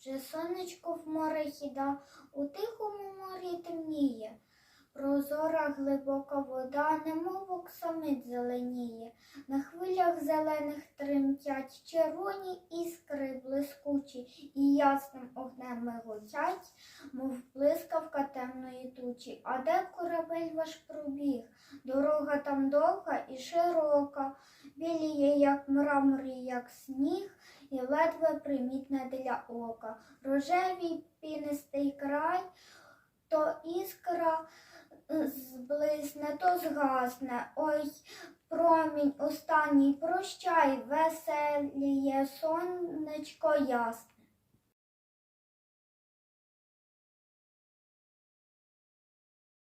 Вже сонечко в море хіда, у тихому морі темніє. Прозора глибока вода, немов оксамит зеленіє. На хвилях зелених тремтять червоні іскри блискучі, і ясним огнем миготять, мов блискавка темної тучі. А де корабель ваш пробіг? Дорога там довга і широка, біліє, як мрамор, і як сніг, і ледве примітне для ока. Рожевий пінистий край, то іскра е, зблисне, то згасне. Ой, промінь останній, прощай, веселіє сонечко ясне.